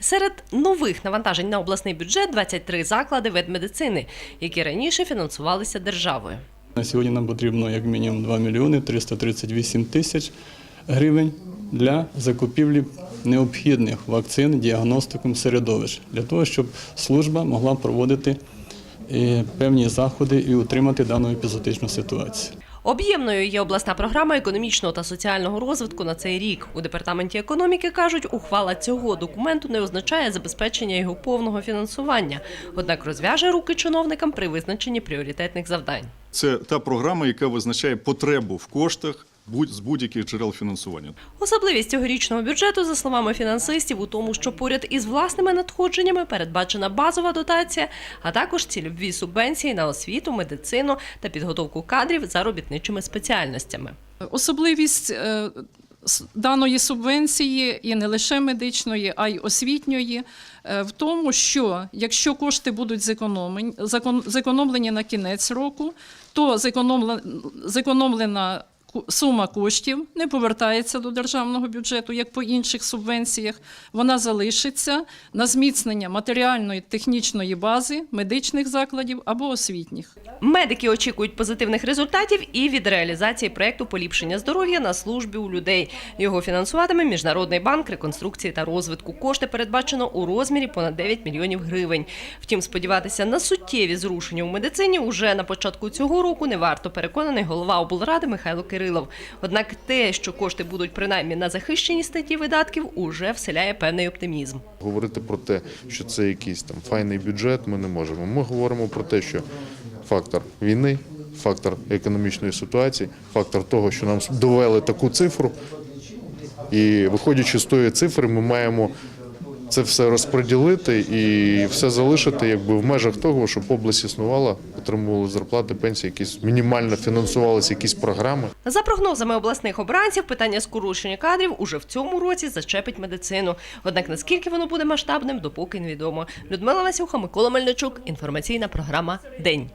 Серед нових навантажень на обласний бюджет 23 заклади ведмедицини, які раніше фінансувалися державою. На сьогодні нам потрібно як мінімум 2 мільйони 338 тисяч гривень для закупівлі необхідних вакцин діагностиком середовищ для того, щоб служба могла проводити певні заходи і утримати дану епізотичну ситуацію. Об'ємною є обласна програма економічного та соціального розвитку на цей рік. У департаменті економіки кажуть, ухвала цього документу не означає забезпечення його повного фінансування, однак розв'яже руки чиновникам при визначенні пріоритетних завдань. Це та програма, яка визначає потребу в коштах з будь-яких джерел фінансування. Особливість цьогорічного бюджету, за словами фінансистів, у тому, що поряд із власними надходженнями передбачена базова дотація, а також цільові субвенції на освіту, медицину та підготовку кадрів за робітничими спеціальностями. Особливість е, даної субвенції і не лише медичної, а й освітньої е, в тому, що якщо кошти будуть зекономлені, зекономлені на кінець року, то зекономле- зекономлена сума коштів не повертається до державного бюджету, як по інших субвенціях. Вона залишиться на зміцнення матеріальної технічної бази медичних закладів або освітніх. Медики очікують позитивних результатів і від реалізації проекту поліпшення здоров'я на службі у людей. Його фінансуватиме Міжнародний банк реконструкції та розвитку. Кошти передбачено у розмірі понад 9 мільйонів гривень. Втім, сподіватися на суттєві зрушення у медицині уже на початку цього року не варто. Переконаний голова облради Михайло Кирилов. Однак те, що кошти будуть принаймні на захищені статті видатків, уже вселяє певний оптимізм. Говорити про те, що це якийсь там файний бюджет, ми не можемо. Ми говоримо про те, що фактор війни, фактор економічної ситуації, фактор того, що нам довели таку цифру, і виходячи з тої цифри, ми маємо це все розподілити і все залишити якби в межах того, щоб область існувала, отримували зарплати, пенсії, якісь мінімально фінансувалися якісь програми. За прогнозами обласних обранців, питання скорочення кадрів уже в цьому році зачепить медицину. Однак наскільки воно буде масштабним, допоки невідомо. Людмила Васюха, Микола Мельничук. Інформаційна програма День.